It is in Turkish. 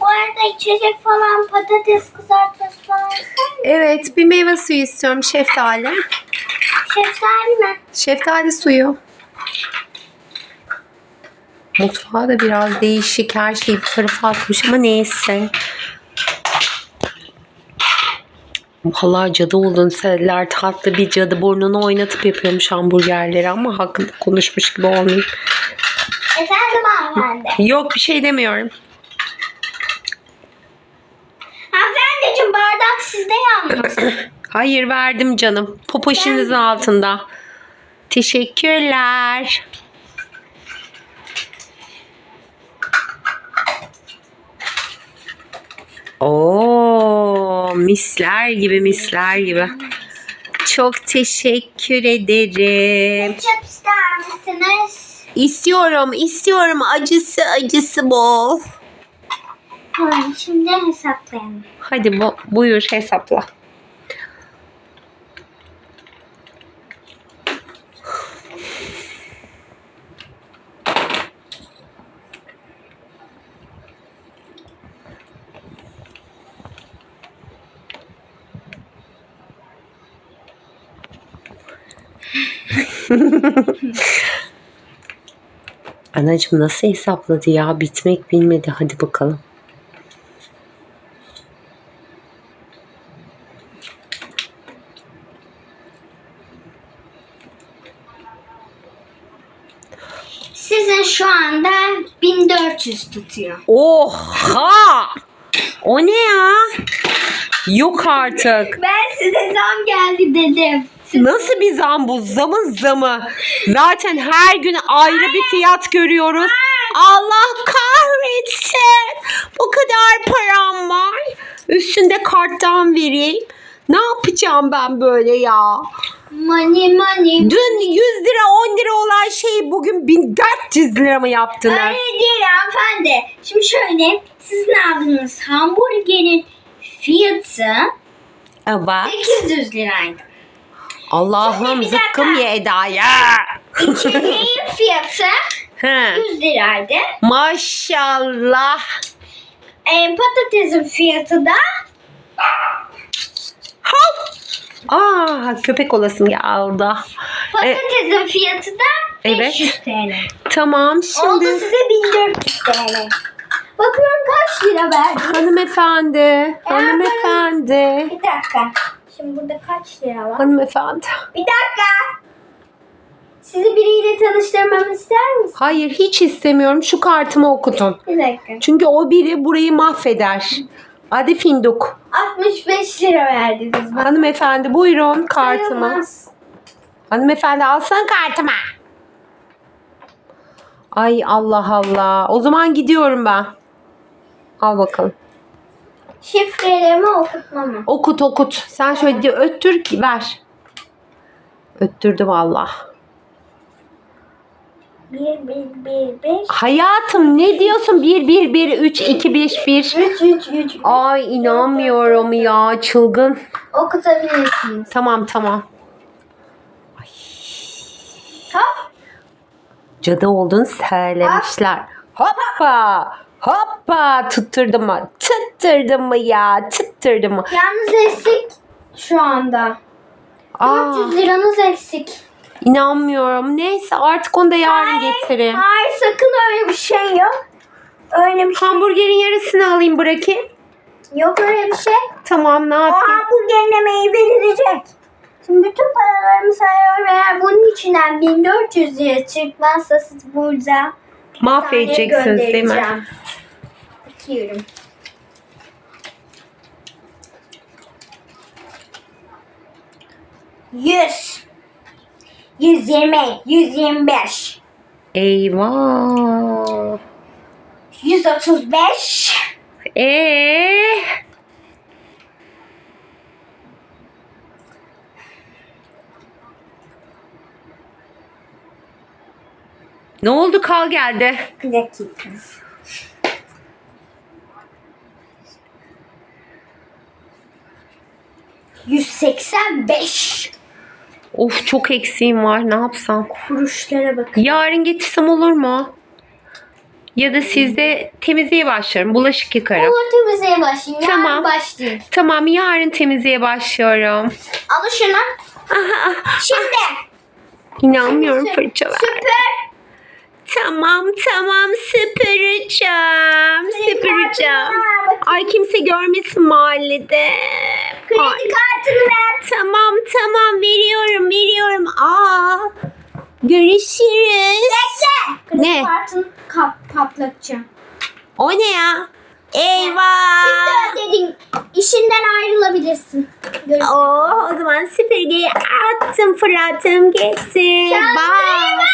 Bu arada içecek falan patates kızartması falan? Evet bir meyve suyu istiyorum şeftali. Şeftali mi? Şeftali suyu. Mutfağı da biraz değişik. Her şey bir tarafa atmış ama neyse. Vallahi cadı olduğunu söylediler. Tatlı bir cadı burnunu oynatıp yapıyormuş hamburgerleri ama hakkında konuşmuş gibi olmayayım. Efendim hanımefendi. Yok bir şey demiyorum. Sizde yalnız. Hayır verdim canım. Popoşinizin altında. Teşekkürler. Oo, misler gibi misler gibi. Çok teşekkür ederim. Ketçap ister misiniz? İstiyorum, istiyorum. Acısı acısı bol. Tamam şimdi hesaplayalım. Hadi bu, buyur hesapla. Anacığım nasıl hesapladı ya? Bitmek bilmedi. Hadi bakalım. Sizin şu anda 1400 tutuyor. Oha! O ne ya? Yok artık. Ben size zam geldi dedim. Nasıl bir zam bu? Zamın zamı. Zaten her gün ayrı bir fiyat görüyoruz. Allah kahretsin. Bu kadar param var. Üstünde karttan vereyim. Ne yapacağım ben böyle ya? Money money. Dün 100 lira 10 lira olan şeyi bugün 1400 lira mı yaptınız? Öyle değil hanımefendi. Şimdi şöyle sizin aldığınız hamburgerin fiyatı Evet. 800 liraydı. Allah'ım Bir dakika. zıkkım ye Eda'ya. İçeceğin fiyatı He. 100 liraydı. Maşallah. E, patatesin fiyatı da Aa köpek olasım geldi. E, patatesin fiyatı da Evet. 500 TL. tamam Oldu şimdi size 1400 TL. Bakıyorum kaç lira verdi? hanımefendi, hanımefendi, Bir dakika. Şimdi burada kaç lira var? hanımefendi. Bir dakika. Sizi biriyle tanıştırmamı ister misin? Hayır hiç istemiyorum şu kartımı okutun. Bir dakika. Çünkü o biri burayı mahveder. Hadi Finduk. 65 lira verdiniz bana. Hanımefendi buyurun kartımı. Sayılmaz. Hanımefendi alsana kartımı. Ay Allah Allah. O zaman gidiyorum ben. Al bakalım. Şifrelerimi okutmamı. Okut okut. Sen şöyle öttür ki ver. Öttürdü valla. 1, 1, 1, 5. Hayatım ne diyorsun? 1 1 1 3 2 5 1. 3, 3, 3. Ay inanmıyorum ya çılgın. Okutabilirsiniz. Tamam tamam. Hop. Cadı olduğunu söylemişler. Hoppa. Hoppa. Tutturdum mı? Tutturdum mu ya? Tutturdum mu? Yalnız eksik şu anda. Aa, 400 liranız eksik. İnanmıyorum. Neyse artık onu da yarın getiririm. Hayır sakın öyle bir şey yok. Öyle bir şey Hamburgerin yarısını alayım bırakayım. yok öyle bir şey. Tamam ne O yapayım? hamburgerin emeği verilecek. Şimdi bütün paralarımı sayıyorum. Eğer bunun içinden 1400 lira çıkmazsa siz burada Mahvedeceksiniz değil mi? göndereceğim. Bakıyorum. Yüz. 120, 125, Eyvah. 135, Ee, ne oldu kal geldi. bir dakika. Yüz seksen beş. Of çok eksiğim var ne yapsam. Kuruşlara bakın. Yarın getirsem olur mu? Ya da siz de temizliğe başlarım. Bulaşık yıkarım. Olur temizliğe başlayayım. Yarın Tamam. başlayayım. Tamam yarın temizliğe başlıyorum. Al şunu. Şimdi. inanmıyorum Sü- fırçalar. Süpür. Tamam tamam süpüreceğim. Süpüreceğim. ver. Ay kimse görmesin mahallede. Kredi kartını ver. Tamam tamam veriyorum veriyorum. Aa. Görüşürüz. Bekle. Kredi Ne? kartını kap patlatacağım. O ne ya? Eyvah. Şimdi ödedin. İşinden ayrılabilirsin. Görüşürüz. Oo, o zaman süpürgeyi attım fırlattım gitti. Bye.